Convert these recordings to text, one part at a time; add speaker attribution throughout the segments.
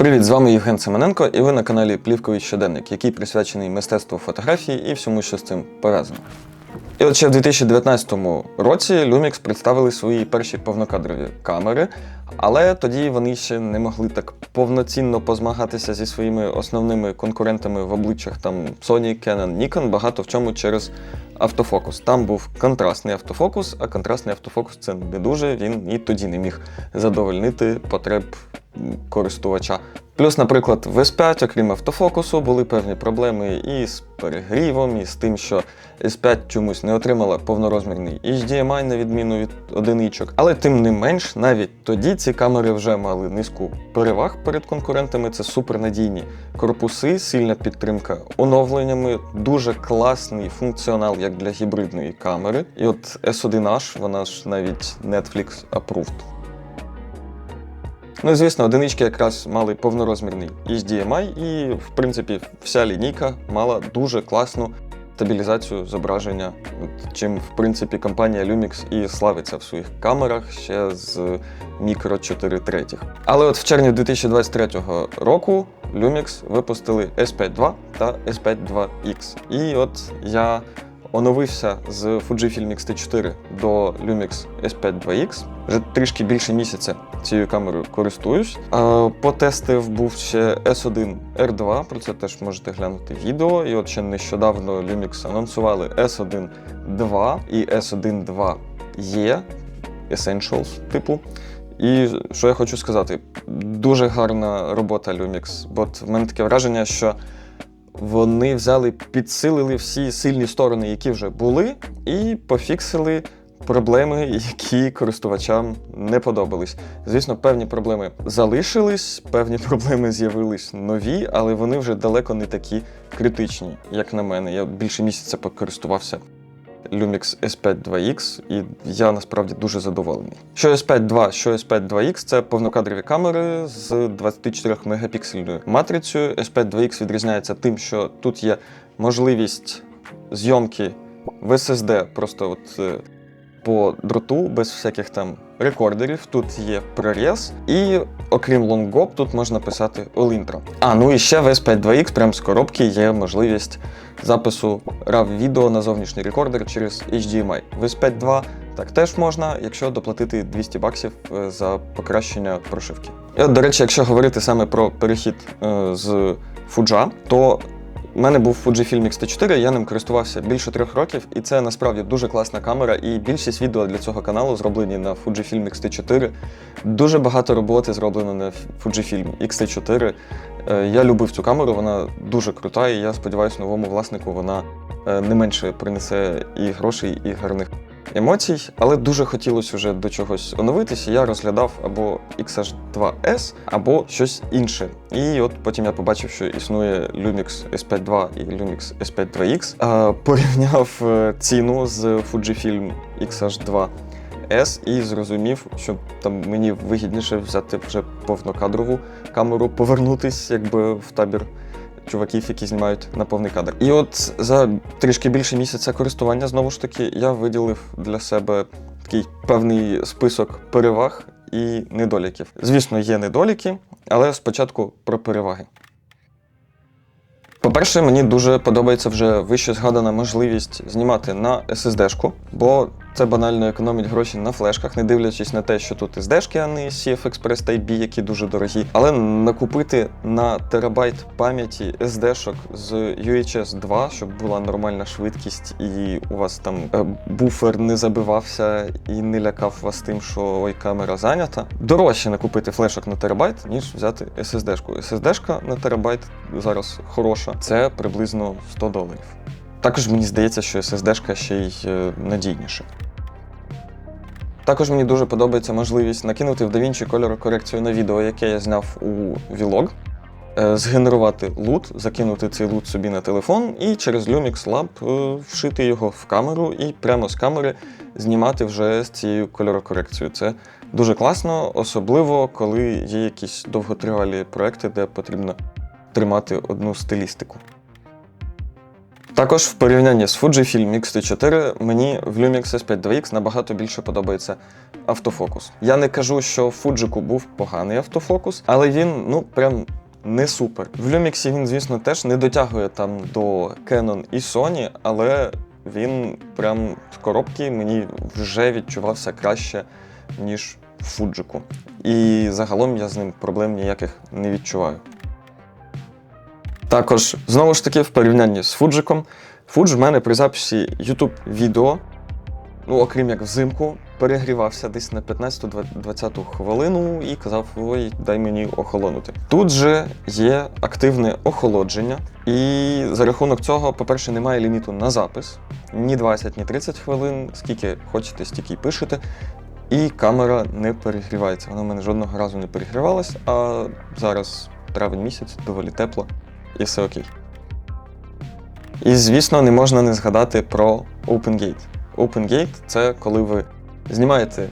Speaker 1: Привіт, з вами Євген Семененко, і ви на каналі Плівковий щоденник, який присвячений мистецтву фотографії і всьому, що з цим пов'язано. І от ще в 2019 році Lumix представили свої перші повнокадрові камери, але тоді вони ще не могли так повноцінно позмагатися зі своїми основними конкурентами в обличчях там Sony, Canon, Nikon, багато в чому через автофокус. Там був контрастний автофокус, а контрастний автофокус це не дуже, він і тоді не міг задовольнити потреб користувача. Плюс, наприклад, в S5, окрім автофокусу, були певні проблеми і з перегрівом, і з тим, що S5 чомусь не отримала повнорозмірний HDMI на відміну від одиничок. Але тим не менш, навіть тоді ці камери вже мали низку переваг перед конкурентами. Це супернадійні корпуси, сильна підтримка оновленнями, дуже класний функціонал як для гібридної камери. І от S1H, вона ж навіть Netflix approved. Ну звісно, одинички якраз мали повнорозмірний HDMI, і, в принципі, вся лінійка мала дуже класну стабілізацію зображення, чим, в принципі, компанія Lumix і славиться в своїх камерах ще з мікро 4 третіх. Але от в червні 2023 року Lumix випустили S5 II та S5 2X. І от я оновився з Fujifilm X-T4 до Lumix S5 2X. Вже трішки більше місяця цією камерою користуюсь. Е, Потестив був ще S1 R2, про це теж можете глянути відео. І от ще нещодавно Lumix анонсували S1 2 і S1 2 E Essentials типу. І що я хочу сказати, дуже гарна робота Lumix, бо в мене таке враження, що вони взяли, підсилили всі сильні сторони, які вже були, і пофіксили проблеми, які користувачам не подобались. Звісно, певні проблеми залишились, певні проблеми з'явились нові, але вони вже далеко не такі критичні, як на мене. Я більше місяця покористувався Lumix S5 2X, і я насправді дуже задоволений. Що S5 2, що S5 2X це повнокадрові камери з 24 мегапіксельною матрицею. S5 2X відрізняється тим, що тут є можливість зйомки в SSD, просто от е, по дроту, без всяких там рекордерів. Тут є проріз, і окрім лонгоп, тут можна писати All-Intro. А ну і ще в S5 2X прямо з коробки є можливість запису RAW відео на зовнішній рекордер через HDMI. В S5 2 так теж можна, якщо доплатити 200 баксів е, за покращення прошивки. І от, до речі, якщо говорити саме про перехід е, з Fuji, то у мене був Fujifilm X-T4, я ним користувався більше трьох років, і це насправді дуже класна камера. І більшість відео для цього каналу зроблені на Fujifilm X-T4. Дуже багато роботи зроблено на Fujifilm X-T4. Е, Я любив цю камеру, вона дуже крута, і я сподіваюся, новому власнику вона е, не менше принесе і грошей, і гарних емоцій. Але дуже хотілося вже до чогось оновитися. Я розглядав або XH2S, або щось інше. І от потім я побачив, що існує Lumix S5 2 і Lumix S5 2X. Е, Порівняв е, ціну з Fujifilm XH2 S і зрозумів, що там мені вигідніше взяти вже повнокадрову камеру, повернутись якби в табір чуваків, які знімають на повний кадр. І от за трішки більше місяця користування, знову ж таки, я виділив для себе такий певний список переваг і недоліків. Звісно, є недоліки, але спочатку про переваги. По-перше, мені дуже подобається вже вище згадана можливість знімати на SSD-шку, бо це банально економить гроші на флешках, не дивлячись на те, що тут SSD-шки, а не CF Express Type-B, які дуже дорогі. Але накупити на терабайт пам'яті SD-шок з UHS 2, щоб була нормальна швидкість, і у вас там е, буфер не забивався і не лякав вас тим, що ой, камера зайнята. Дорожче накупити флешок на терабайт, ніж взяти SSD-шку. SSD-шка на терабайт зараз хороша, це приблизно 100 доларів. Також мені здається, що SSD-шка ще й е, надійніша. Також мені дуже подобається можливість накинути в DaVinci кольорокорекцію на відео, яке я зняв у Vlog, е, згенерувати лут, закинути цей лут собі на телефон і через Lumix Lab е, вшити його в камеру і прямо з камери знімати вже з цією кольорокорекцією. Це дуже класно, особливо коли є якісь довготривалі проекти, де потрібно тримати одну стилістику. Також в порівнянні з Fujifilm X-T4 мені в Lumix S5 набагато більше подобається автофокус. Я не кажу, що в Fujiku був поганий автофокус, але він ну прям не супер. В Lumix він, звісно, теж не дотягує там до Canon і Sony, але він прям з коробки мені вже відчувався краще, ніж в Fujiku. І загалом я з ним проблем ніяких не відчуваю. Також, знову ж таки, в порівнянні з Фуджиком, Фудж в мене при записі YouTube відео, ну, окрім як взимку, перегрівався десь на 15-20 хвилину і казав: ой, дай мені охолонути. Тут же є активне охолодження, і за рахунок цього, по-перше, немає ліміту на запис ні 20, ні 30 хвилин, скільки хочете, стільки й пишете. І камера не перегрівається. Вона в мене жодного разу не перегрівалась, а зараз травень місяць, доволі тепло і все окей. І, звісно, не можна не згадати про OpenGate. OpenGate це коли ви знімаєте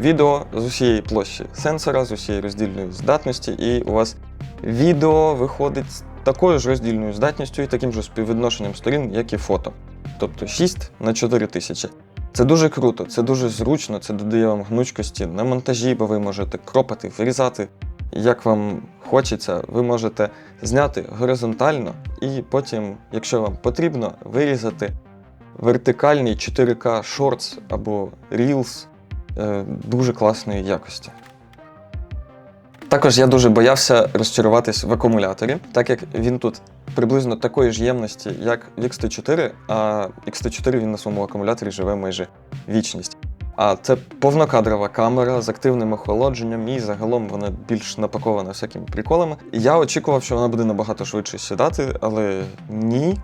Speaker 1: відео з усієї площі сенсора, з усієї роздільної здатності, і у вас відео виходить з такою ж роздільною здатністю і таким же співвідношенням сторін, як і фото. Тобто 6 на 4 тисячі. Це дуже круто, це дуже зручно, це додає вам гнучкості на монтажі, бо ви можете кропати, вирізати, як вам хочеться. Ви можете зняти горизонтально і потім, якщо вам потрібно, вирізати вертикальний 4К Shorts або Reels е, дуже класної якості. Також я дуже боявся розчаруватись в акумуляторі, так як він тут приблизно такої ж ємності, як в XT4, а XT4 він на своєму акумуляторі живе майже вічність. А це повнокадрова камера з активним охолодженням, і загалом вона більш напакована всякими приколами. Я очікував, що вона буде набагато швидше сідати, але ні.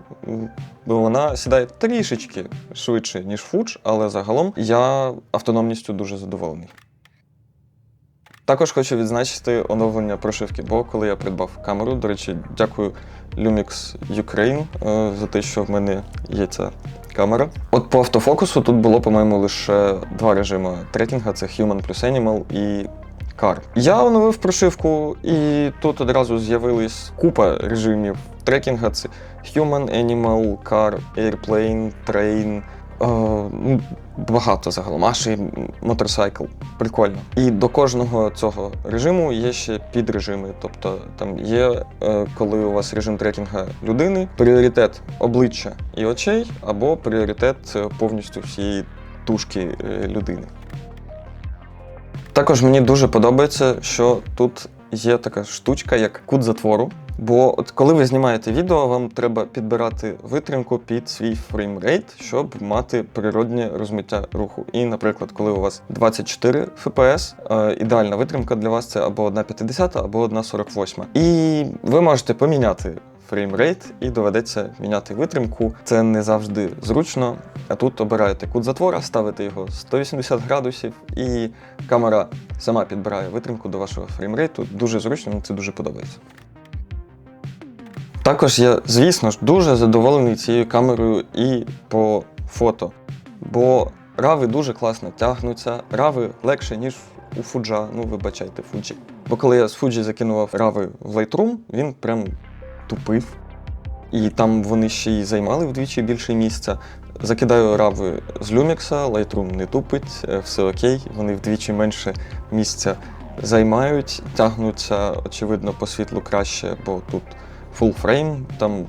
Speaker 1: Бо вона сідає трішечки швидше, ніж фуч. але загалом я автономністю дуже задоволений. Також хочу відзначити оновлення прошивки, бо коли я придбав камеру, до речі, дякую Lumix Ukraine е, за те, що в мене є ця камера. От по автофокусу тут було, по-моєму, лише два режими трекінга: це Human плюс Animal і Car. Я оновив прошивку, і тут одразу з'явилась купа режимів трекінга: це Human, Animal, Car, Airplane, Train. Е, ну, багато загалом, аж і моторсайкл. Прикольно. І до кожного цього режиму є ще підрежими. Тобто там є, е, коли у вас режим трекінга людини, пріоритет обличчя і очей, або пріоритет е, повністю всієї тушки людини. Також мені дуже подобається, що тут є така штучка, як кут затвору. Бо от коли ви знімаєте відео, вам треба підбирати витримку під свій фреймрейт, щоб мати природнє розмиття руху. І, наприклад, коли у вас 24 FPS, е, ідеальна витримка для вас це або 1,50, або 1,48. І ви можете поміняти фреймрейт і доведеться міняти витримку. Це не завжди зручно. А тут обираєте кут затвора, ставите його 180 градусів, і камера сама підбирає витримку до вашого фреймрейту. Дуже зручно, мені це дуже подобається. Також я, звісно ж, дуже задоволений цією камерою і по фото. Бо рави дуже класно тягнуться, рави легше, ніж у Фуджа. Ну, вибачайте, Фуджі. Бо коли я з Фуджі закинував рави в Lightroom, він прям тупив. І там вони ще й займали вдвічі більше місця. Закидаю рави з Lumix, Lightroom не тупить, е, все окей, вони вдвічі менше місця займають, тягнуться, очевидно, по світлу краще, бо тут frame, там,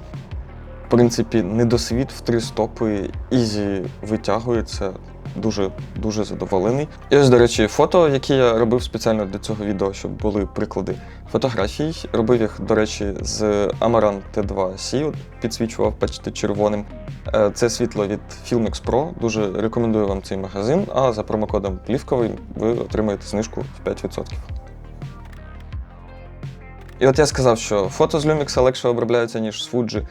Speaker 1: в принципі, недосвід в три стопи, ізі витягується. Дуже дуже задоволений. І ось, до речі, фото, які я робив спеціально для цього відео, щоб були приклади фотографій. Робив їх, до речі, з Amaran T2C, от підсвічував, бачите, червоним. Е, Це світло від Filmix Pro. Дуже рекомендую вам цей магазин. А за промокодом Плівковий ви отримаєте знижку в 5%. І от я сказав, що фото з Lumix легше обробляються, ніж з Fuji.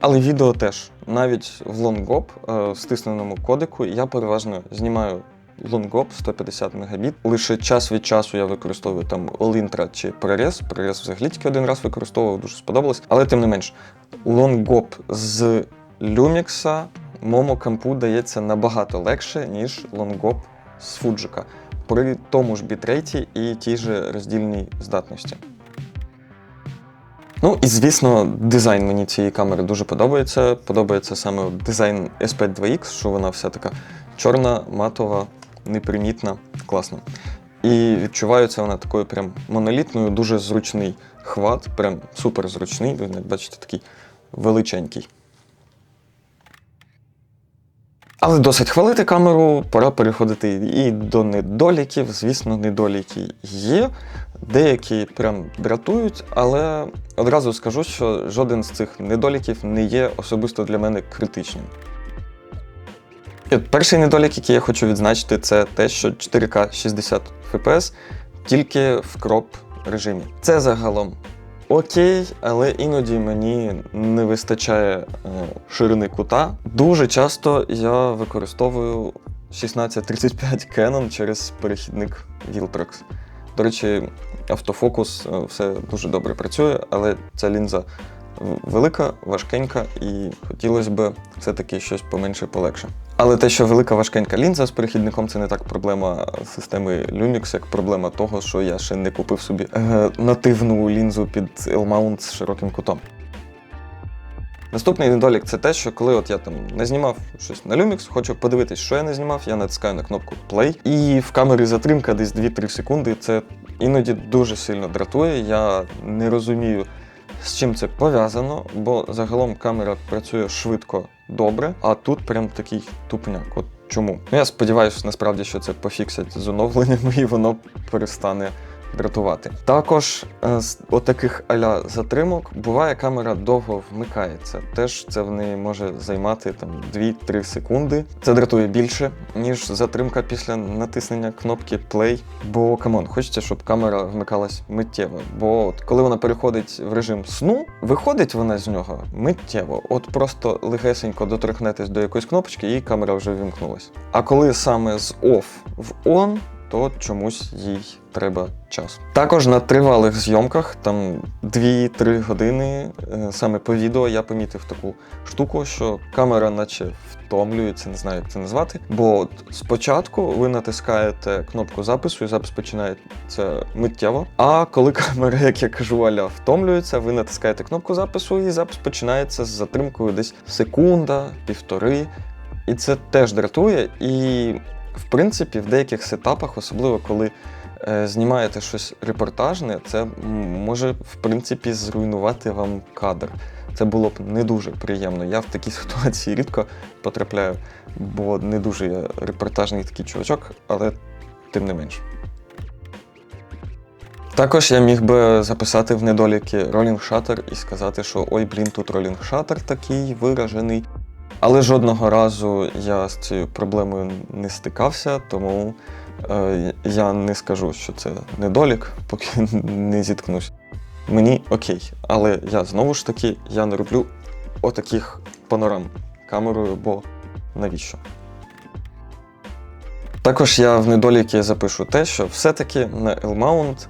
Speaker 1: Але відео теж. Навіть в LongGop е, в стисненому кодику я переважно знімаю LongGop 150 Мбіт. Лише час від часу я використовую там Olintra чи Прорез. Прорез взагалі тільки один раз використовував, дуже сподобалось. Але тим не менш, LongGop з Lumix моєму компу дається набагато легше, ніж LongGop з Fuji. При тому ж бітрейті і тій же роздільній здатності. Ну і звісно, дизайн мені цієї камери дуже подобається. Подобається саме дизайн S5 2X, що вона вся така чорна, матова, непримітна, класна. І відчувається вона такою прям монолітною, дуже зручний хват, прям супер зручний. Він, як бачите, такий величенький. Але досить хвалити камеру, пора переходити і до недоліків. Звісно, недоліки є. Деякі прям дратують, але одразу скажу, що жоден з цих недоліків не є особисто для мене критичним. І от перший недолік, який я хочу відзначити, це те, що 4К 60 FPS тільки в кроп режимі. Це загалом окей, але іноді мені не вистачає е, ширини кута. Дуже часто я використовую 1635 Canon через перехідник Viltrox. До речі, автофокус е, все дуже добре працює, але ця лінза велика, важкенька, і хотілося б все-таки щось поменше полегше. Але те, що велика важкенька лінза з перехідником, це не так проблема системи Lumix, як проблема того, що я ще не купив собі е, нативну лінзу під L-mount з широким кутом. Наступний недолік це те, що коли от я там не знімав щось на Lumix, хочу подивитись, що я не знімав, я натискаю на кнопку Play, і в камері затримка десь 2-3 секунди. Це іноді дуже сильно дратує. Я не розумію, з чим це пов'язано, бо загалом камера працює швидко добре, а тут прям такий тупняк. От чому? Ну я сподіваюся, насправді, що це пофіксять з оновленнями і воно перестане дратувати. Також е, з отаких аля затримок буває камера довго вмикається. Теж це в неї може займати там 2-3 секунди. Це дратує більше, ніж затримка після натиснення кнопки Play. Бо камон, хочеться, щоб камера вмикалась миттєво. Бо от коли вона переходить в режим сну, виходить вона з нього миттєво. От просто легесенько доторкнетесь до якоїсь кнопочки, і камера вже вимкнулась. А коли саме з off в on, то чомусь їй треба час. Також на тривалих зйомках, там 2-3 години, е, саме по відео, я помітив таку штуку, що камера наче втомлюється, не знаю, як це назвати. Бо спочатку ви натискаєте кнопку запису, і запис починається миттєво. А коли камера, як я кажу, аля втомлюється, ви натискаєте кнопку запису, і запис починається з затримкою десь секунда, півтори. І це теж дратує. І в принципі, в деяких сетапах, особливо коли е, знімаєте щось репортажне, це може в принципі зруйнувати вам кадр. Це було б не дуже приємно. Я в такій ситуації рідко потрапляю, бо не дуже я репортажний такий чувачок, але тим не менш. Також я міг би записати в недоліки Rolling Shutter і сказати, що ой, блін, тут Rolling Shutter такий виражений. Але жодного разу я з цією проблемою не стикався, тому е, я не скажу, що це недолік, поки не зіткнусь. Мені окей, але я знову ж таки я не роблю отаких панорам камерою, бо навіщо? Також я в недоліки запишу те, що все-таки на L-mount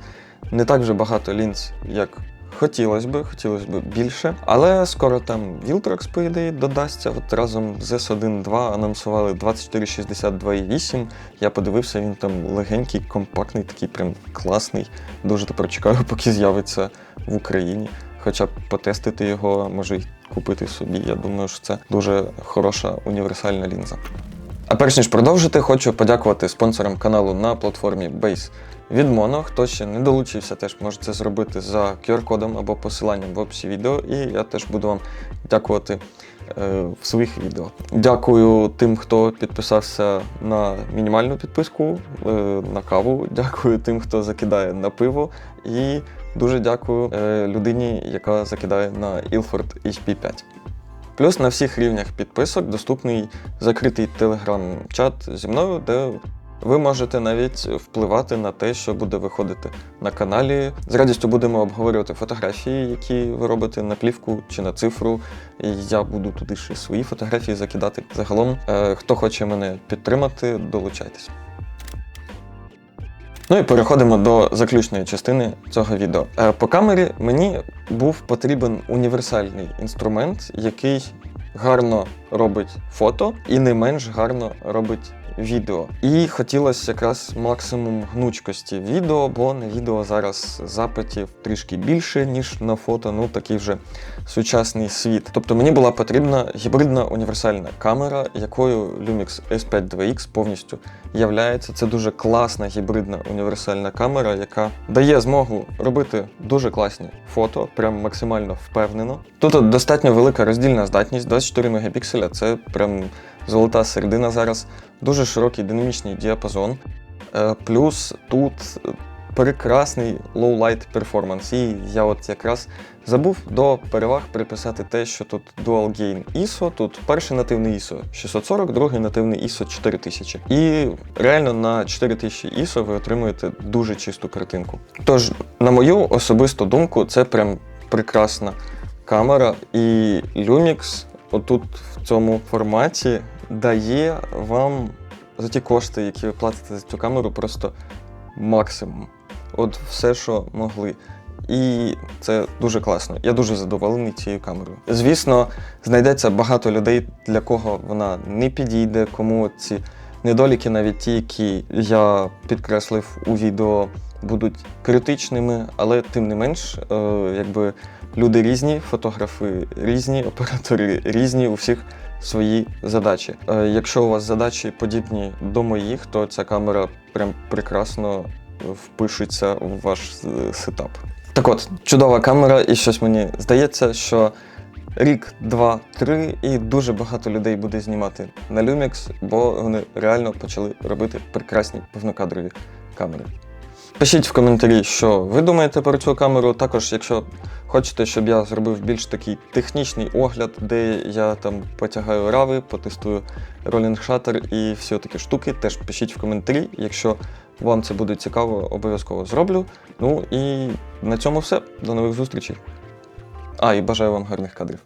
Speaker 1: не так вже багато лінз, як Хотілося б, хотілося б більше, але скоро там Viltrox, по ідеї, додасться. От разом з S1.2 анонсували 2462.8. Я подивився, він там легенький, компактний, такий прям класний. Дуже тепер чекаю, поки з'явиться в Україні. Хоча б потестити його, може й купити собі. Я думаю, що це дуже хороша універсальна лінза. А перш ніж продовжити, хочу подякувати спонсорам каналу на платформі Base від Mono. Хто ще не долучився, теж може це зробити за QR-кодом або посиланням в описі відео, і я теж буду вам дякувати е, в своїх відео. Дякую тим, хто підписався на мінімальну підписку е, на каву. Дякую тим, хто закидає на пиво. І дуже дякую е, людині, яка закидає на Ilford HP5. Плюс на всіх рівнях підписок доступний закритий телеграм-чат зі мною, де ви можете навіть впливати на те, що буде виходити на каналі. З радістю будемо обговорювати фотографії, які ви робите на плівку чи на цифру. І я буду туди ще свої фотографії закидати. Загалом, е, хто хоче мене підтримати, долучайтесь. Ну і переходимо до заключної частини цього відео. Е, По камері мені був потрібен універсальний інструмент, який гарно робить фото і не менш гарно робить відео. І хотілося якраз максимум гнучкості відео, бо на відео зараз запитів трішки більше, ніж на фото. Ну такий вже сучасний світ. Тобто мені була потрібна гібридна універсальна камера, якою Lumix S5 2X повністю являється. Це дуже класна гібридна універсальна камера, яка дає змогу робити дуже класні фото, прям максимально впевнено. Тут достатньо велика роздільна здатність, 24 мегапікселя, це прям золота середина зараз. Дуже широкий динамічний діапазон. Е, Плюс тут прекрасний low-light перформанс. І я от якраз забув до переваг приписати те, що тут Dual Gain ISO, тут перший нативний ISO 640, другий нативний ISO 4000. І реально на 4000 ISO ви отримуєте дуже чисту картинку. Тож, на мою особисту думку, це прям прекрасна камера, і Lumix отут в цьому форматі дає вам за ті кошти, які ви платите за цю камеру, просто максимум. От все, що могли. І це дуже класно. Я дуже задоволений цією камерою. Звісно, знайдеться багато людей, для кого вона не підійде, кому ці недоліки, навіть ті, які я підкреслив у відео, будуть критичними, але тим не менш, е, якби люди різні, фотографи різні, оператори різні, у всіх свої задачі. Е, Якщо у вас задачі подібні до моїх, то ця камера прям прекрасно впишеться у ваш е, сетап. Так от, чудова камера, і щось мені здається, що рік, два, три, і дуже багато людей буде знімати на Lumix, бо вони реально почали робити прекрасні повнокадрові камери. Пишіть в коментарі, що ви думаєте про цю камеру. Також, якщо хочете, щоб я зробив більш такий технічний огляд, де я там потягаю рави, потестую ролінг шаттер і всі такі штуки, теж пишіть в коментарі. Якщо вам це буде цікаво, обов'язково зроблю. Ну і на цьому все. До нових зустрічей. А, і бажаю вам гарних кадрів.